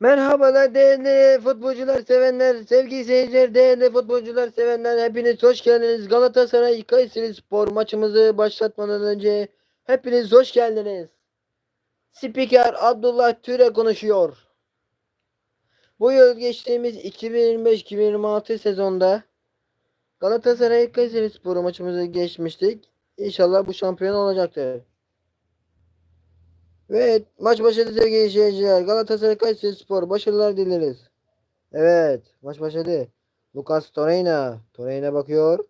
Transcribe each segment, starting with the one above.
Merhabalar değerli futbolcular sevenler, sevgili seyirciler, değerli futbolcular sevenler hepiniz hoş geldiniz. Galatasaray Kayseri Spor maçımızı başlatmadan önce hepiniz hoş geldiniz. Spiker Abdullah Türe konuşuyor. Bu yıl geçtiğimiz 2025-2026 sezonda Galatasaray Kayseri Spor maçımızı geçmiştik. İnşallah bu şampiyon olacaktır. Ve maç başladı sevgili seyirciler. Galatasaray Kayseri Spor başarılar dileriz. Evet maç başladı. Lucas Torreira. Torreira bakıyor.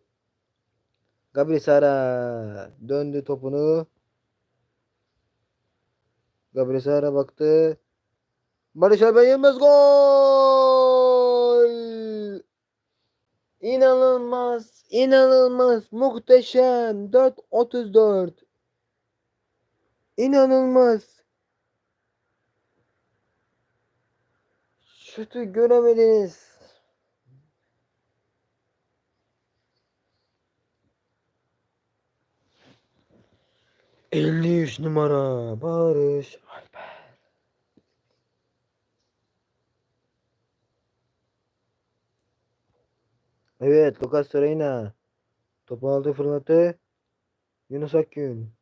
Gabriel Sara döndü topunu. Gabriel Sara baktı. Barış Alper Yılmaz gol! İnanılmaz, inanılmaz, muhteşem. 4.34. İnanılmaz. Şutu göremediniz. Elli üç numara Barış Alper. Evet Lucas Torreira. Topu aldı fırlattı. Yunus Akgün.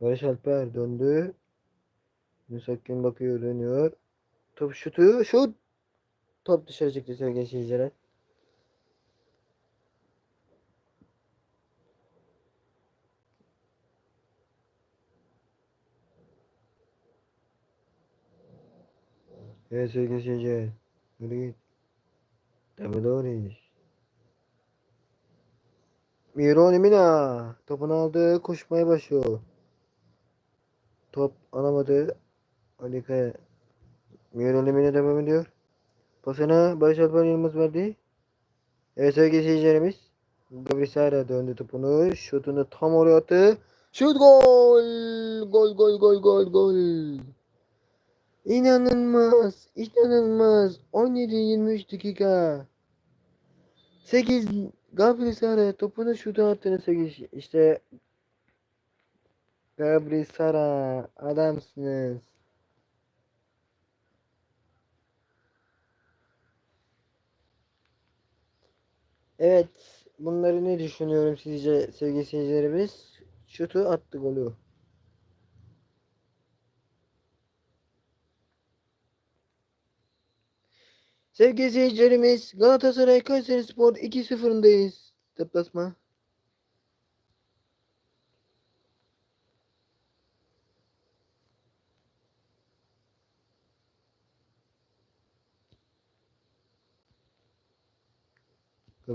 Barış Alper döndü. Akgün bakıyor dönüyor. Top şutu şut. Top dışarı çıktı sevgili seyirciler. Evet sevgili seyirciler. Yürü git. Tabi doğru iş. Mironi Mina topunu aldı koşmaya başlıyor. Top alamadı. Ali Kaya. Mironi Mina devam ediyor. Pasına Barış Alper Yılmaz verdi. Evet sevgili seyircilerimiz. Gabriel döndü topunu. Şutunu tam oraya attı. Şut gol! Gol gol gol gol gol. İnanılmaz. inanılmaz. 17-23 dakika. 8 Gabriel Sara topunu şutu attığını 8 işte Gabriel Sara adamsınız. Evet. Bunları ne düşünüyorum sizce sevgili seyircilerimiz? Şutu attı golü. Sevgili seyircilerimiz Galatasaray Kayseri Spor 2-0'ındayız. Deplasma.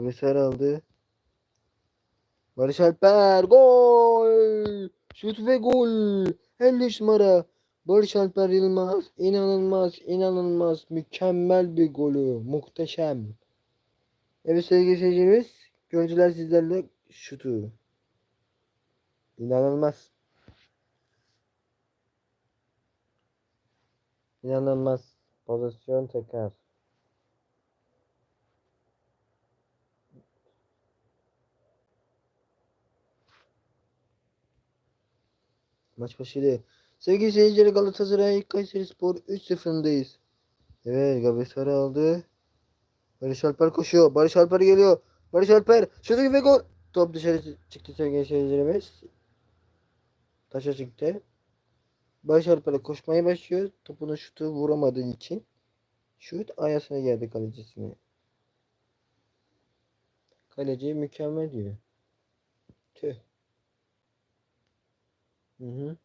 Gabriel aldı. Barış Alper gol! Şut ve gol! 53 numara. Barış Alper Yılmaz inanılmaz inanılmaz mükemmel bir golü muhteşem. Evet sevgili seyircilerimiz görüntüler sizlerle şutu. İnanılmaz. İnanılmaz pozisyon tekrar. Maç başladı. Sevgili seyirciler Galatasaray Kayseri Spor 3-0'ındayız. Evet Gabriel aldı. Barış Alper koşuyor. Barış Alper geliyor. Barış Alper şutu ve gol. Top dışarı çıktı sevgili seyircilerimiz. Taşa çıktı. Barış Alper koşmaya başlıyor. Topunu şutu vuramadığı için. Şut ayasına geldi kalecisine. Kaleci mükemmel diyor. Tüh. Hı hı.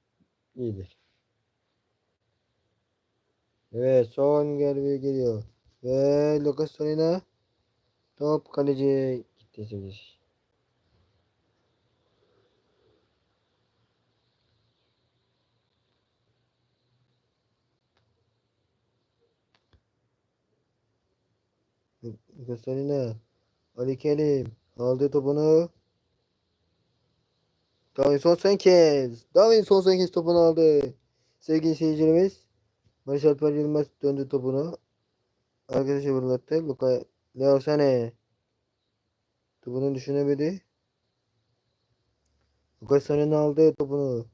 İyidir. Evet son gelbi geliyor. Ve Lucas Torreira top kaleci gitti sevgili. Lucas Torreira Ali Kerim aldı topunu. Davinson Sanchez. Davinson Sanchez topunu aldı. Sevgili seyircilerimiz. Barış Alper Yılmaz döndü topunu. Arkadaşı fırlattı. Luka Leo Sane. Topunu düşünemedi. Lucas Sane'nin aldı topunu.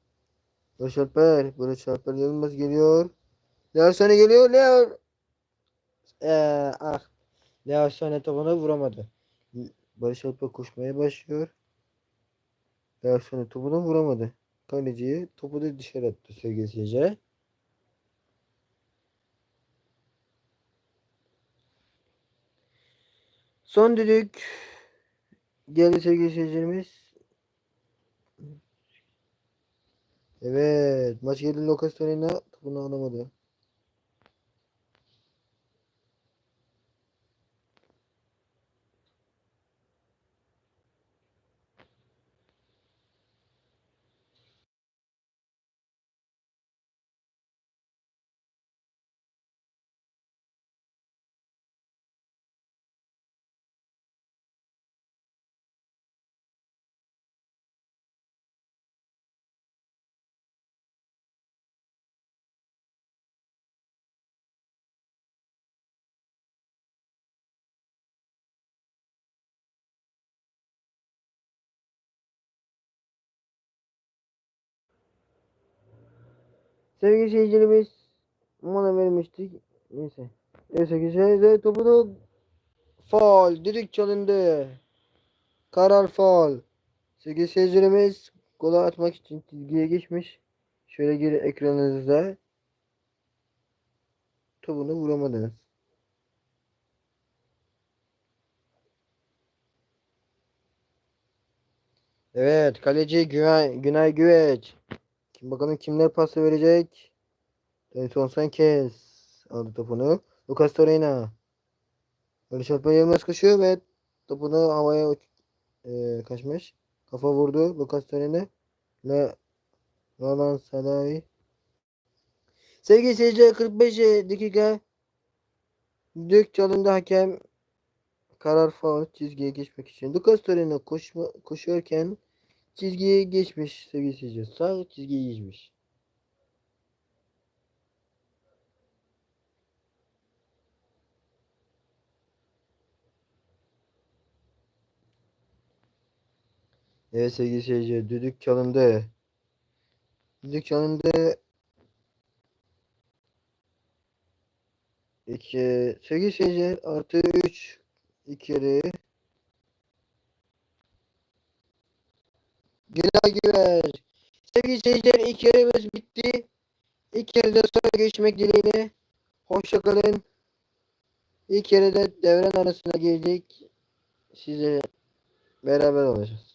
Barış Alper. Barış Alper Yılmaz geliyor. Leo sonra geliyor. Leo. Ee, ah. Leo sonra topuna vuramadı. Barış Alper koşmaya başlıyor. Sonra topuna vuramadı. Kaleciyi topu da dışarı attı sevgili seyirciler. Son düdük geldi sevgili seyircilerimiz. Evet maç geldi Lucas Torreira topunu alamadı. Sevgili seyircilerimiz mola vermiştik. Neyse. Evet sevgili seyirciler topu da faul. Düdük çalındı. Karar faul. Sevgili seyircilerimiz golü atmak için çizgiye geçmiş. Şöyle geri ekranınızda topunu vuramadınız. Evet kaleci Günay, Günay Güveç. Bakalım kimler pası verecek? Denison Sanchez aldı topunu. Lucas Torreira. Barış Alper Yılmaz koşuyor ve topunu havaya e, kaçmış. Kafa vurdu Lucas Torreira. Le Roland Salai. Sevgili seyirciler 45 dakika düdük çalındı hakem karar faul çizgiye geçmek için. Lucas Torreira koşma, koşuyorken çizgiye geçmiş sevgili seyirciler. Sağ çizgiye geçmiş. Evet sevgili seyirciler düdük çalındı. Düdük çalındı. İki, sevgili seyirciler artı 3 iki yarı. Günay Güver. Sevgili seyirciler ilk yarımız bitti. İlk yarıdan sonra görüşmek dileğiyle. Hoşçakalın. İlk yarıda devren arasına gelecek. Size beraber olacağız.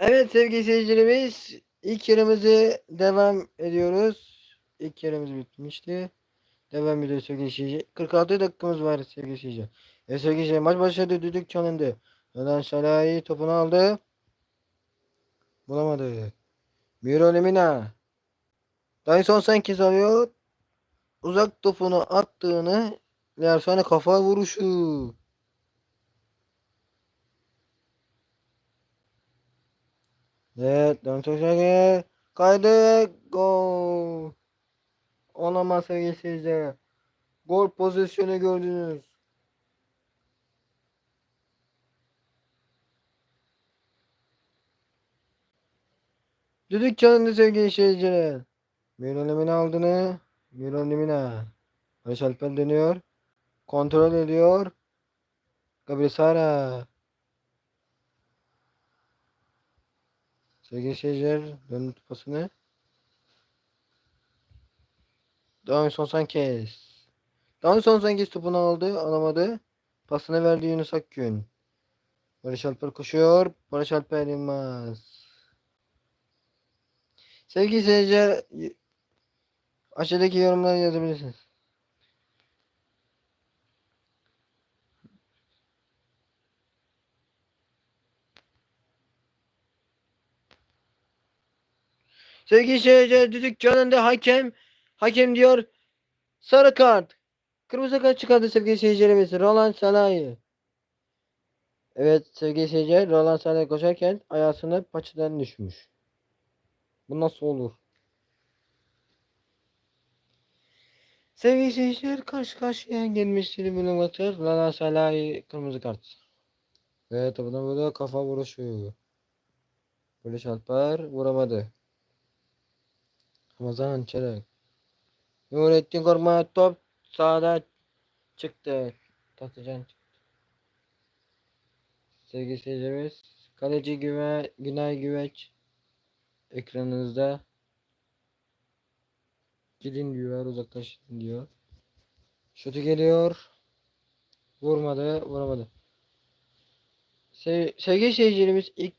Evet sevgili seyircilerimiz ilk yarımızı devam ediyoruz. İlk yarımız bitmişti. Devam ediyoruz sevgili seyirciler. 46 dakikamız var sevgili seyirciler. Evet sevgili seyirciler maç başladı düdük çalındı. Neden Şalai topunu aldı. Bulamadı. Miro Lemina. Dyson Sanchez alıyor. Uzak topunu attığını Lersane kafa vuruşu. Evet, Dyson Sanchez kaydı gol. Olamaz sevgili seyirciler. Gol pozisyonu gördünüz. Düdük çalındı sevgili seyirciler. Miro Lemina aldığını. Miro Lemina. Barış Alper dönüyor. Kontrol ediyor. Gabriel Sevgili seyirciler. Döndü pasını. Davinson Sanchez. Davinson Sanchez topunu aldı. Alamadı. Pasını verdi Yunus Akgün. Barış Alper koşuyor. Barış Alper Yılmaz. Sevgili seyirciler aşağıdaki yorumları yazabilirsiniz. Sevgili seyirciler düdük canında hakem hakem diyor sarı kart. Kırmızı kart çıkardı sevgili seyircilerimiz. Roland Salahi. Evet sevgili seyirciler Roland Salahi koşarken ayağısına paçadan düşmüş. Bu nasıl olur? Sevgili seyirciler karşı karşıya gelmiştir bunu batır. Roland Salahi kırmızı kart. Ve topuna burada kafa vuruşu. Barış Alper vuramadı. Ramazan Çelik. Nurettin Korkmaz top sağda çıktı. Tatıcan çıktı. Sevgili seyircimiz. Kaleci Güve, Günay Güveç ekranınızda. Gidin diyor uzaklaşın diyor. Şutu geliyor. Vurmadı vuramadı. Sev, sevgili seyircilerimiz ilk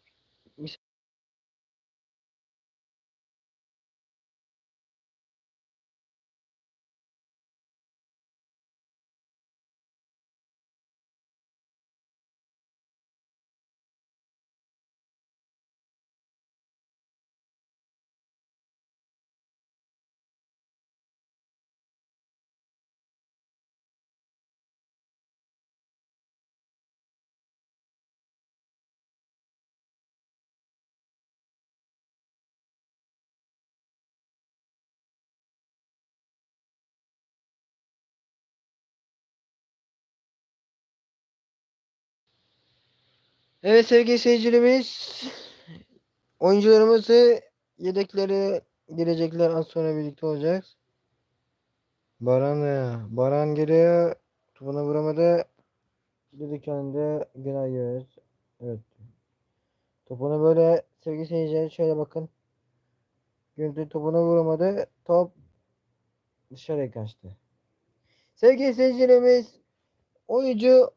Evet sevgili seyircilerimiz oyuncularımızı yedekleri girecekler az sonra birlikte olacağız. Baran Baran geliyor. Topuna vuramadı. Dedik önünde Günay Göğüz. Evet. Topuna böyle sevgili seyirciler şöyle bakın. Güntü topuna vuramadı. Top dışarıya kaçtı. Sevgili seyircilerimiz oyuncu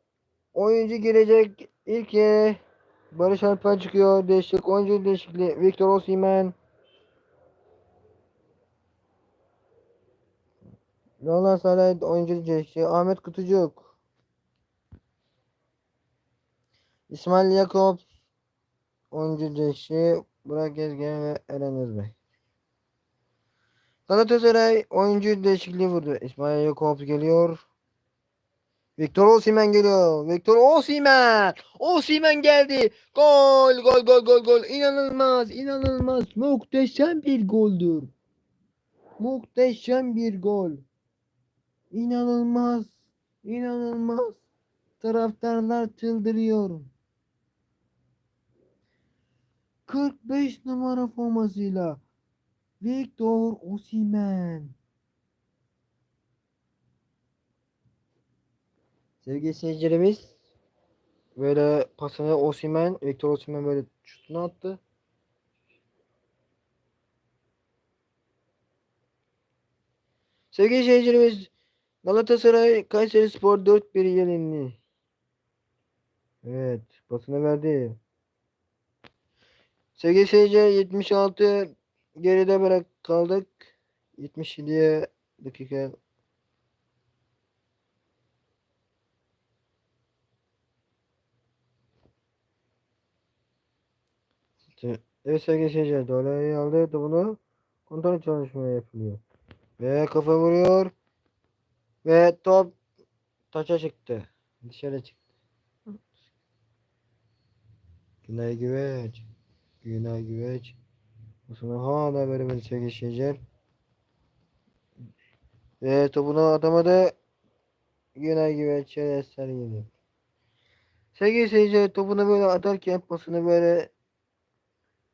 oyuncu girecek ilk yere Barış Alper çıkıyor. Değişik oyuncu değişikliği. Victor Osimhen. Roland Salah oyuncu değişikliği. Ahmet Kutucuk. İsmail Yakup oyuncu değişikliği. Burak Gezgen ve Eren Özbey. Galatasaray oyuncu değişikliği vurdu. İsmail Yakup geliyor. Victor Osimhen geliyor. Victor Osimhen. Osimhen geldi. Gol, gol, gol, gol, gol. İnanılmaz, inanılmaz. Muhteşem bir goldür. Muhteşem bir gol. İnanılmaz, inanılmaz. Taraftarlar çıldırıyor. 45 numara formasıyla Victor Osimhen. Sevgili seyircilerimiz böyle pasını Osimhen, Victor Osimhen böyle şutunu attı. Sevgili seyircilerimiz Galatasaray Kayseri Spor 4-1 yenildi. Evet, pasını verdi. Sevgili seyirciler 76 geride bırak kaldık. 77'ye dakika Evet sevgili seyirciler dolayı aldı bunu kontrol çalışmaya yapılıyor. Ve kafa vuruyor. Ve top taça çıktı. Dışarı çıktı. Günay Güveç. Günay Güveç. Bu sonra hala böyle bir sevgili seyirciler. Ve topunu atamadı. Günay Güveç eser geliyor. Sevgili seyirciler topunu böyle atarken pasını böyle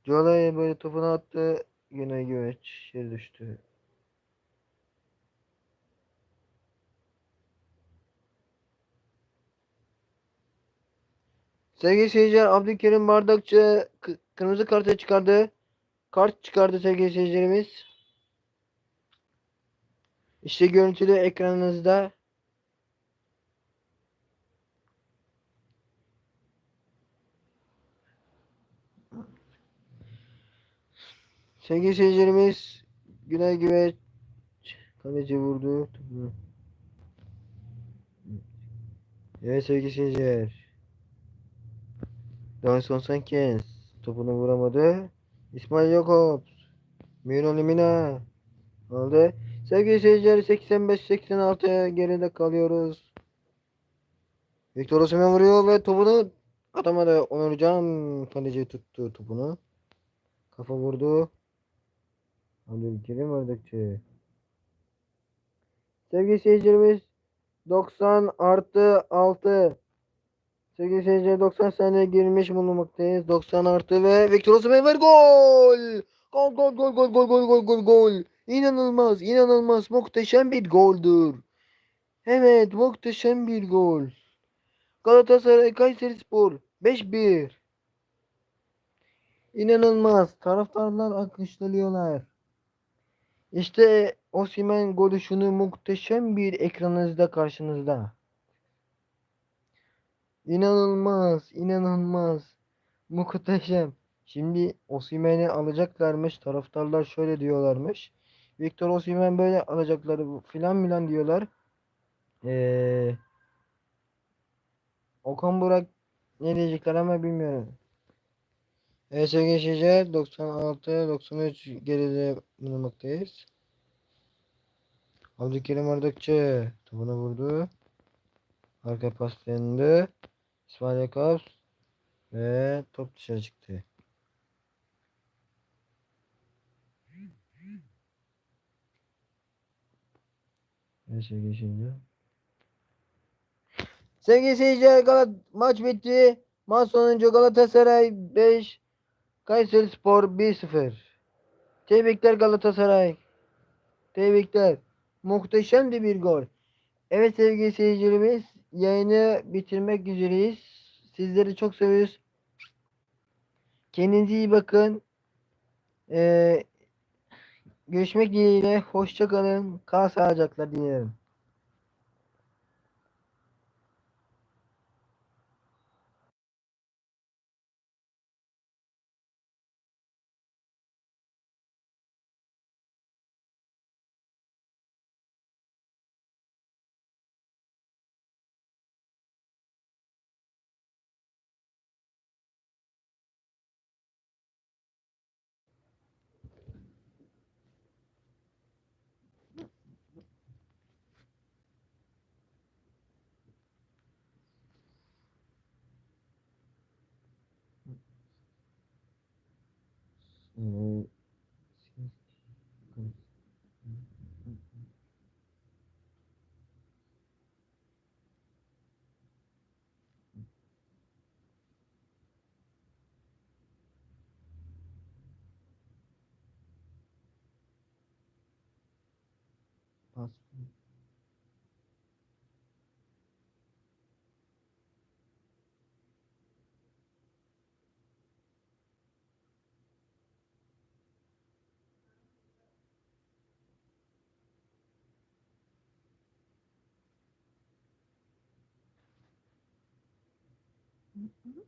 Jolay böyle topunu attı. Günay Güveç yere düştü. Sevgili seyirciler Abdülkerim Bardakçı kı- kırmızı kartı çıkardı. Kart çıkardı sevgili seyircilerimiz. İşte görüntülü ekranınızda. Sevgili seyircilerimiz Güney Güveç kaleci vurdu. Evet sevgili seyirciler. Davinson Sanchez topunu vuramadı. İsmail Jakobs. Miro Lemina aldı. Sevgili seyirciler 85-86 geride kalıyoruz. Victor Osimhen vuruyor ve topunu atamadı. Onurcan kaleci tuttu topunu. Kafa vurdu. Abdülkerim Ördekçi. Sevgili seyircilerimiz 90 artı 6. Sevgili seyirciler 90 saniye girmiş bulunmaktayız. 90 artı ve Victor Osimhen var gol. Gol gol gol gol gol gol gol gol gol. İnanılmaz inanılmaz muhteşem bir goldür. Evet muhteşem bir gol. Galatasaray Kayserispor 5-1. İnanılmaz. Taraftarlar alkışlıyorlar. İşte Osimhen golü şunu muhteşem bir ekranınızda karşınızda. İnanılmaz, inanılmaz. Muhteşem. Şimdi Osimhen'i alacaklarmış. Taraftarlar şöyle diyorlarmış. Victor Osimhen böyle alacakları filan filan diyorlar. Ee, Okan Burak ne diyecekler ama bilmiyorum. Evet sevgili seyirciler 96 93 geride bulunmaktayız. Abdülkerim Ardıkçı topunu vurdu. Arka pas döndü. İsmail Yakabs ve top dışarı çıktı. Evet sevgili seyirciler. Sevgili seyirciler Galat maç bitti. Maç sonucu Galatasaray 5 Kayserispor 1-0. Tebrikler Galatasaray. Tebrikler. Muhteşem de bir gol. Evet sevgili seyircilerimiz yayını bitirmek üzereyiz. Sizleri çok seviyoruz. Kendinize iyi bakın. Ee, görüşmek dileğiyle. Hoşça kalın. Kal sağlıcakla dilerim. possible. Mm-hmm.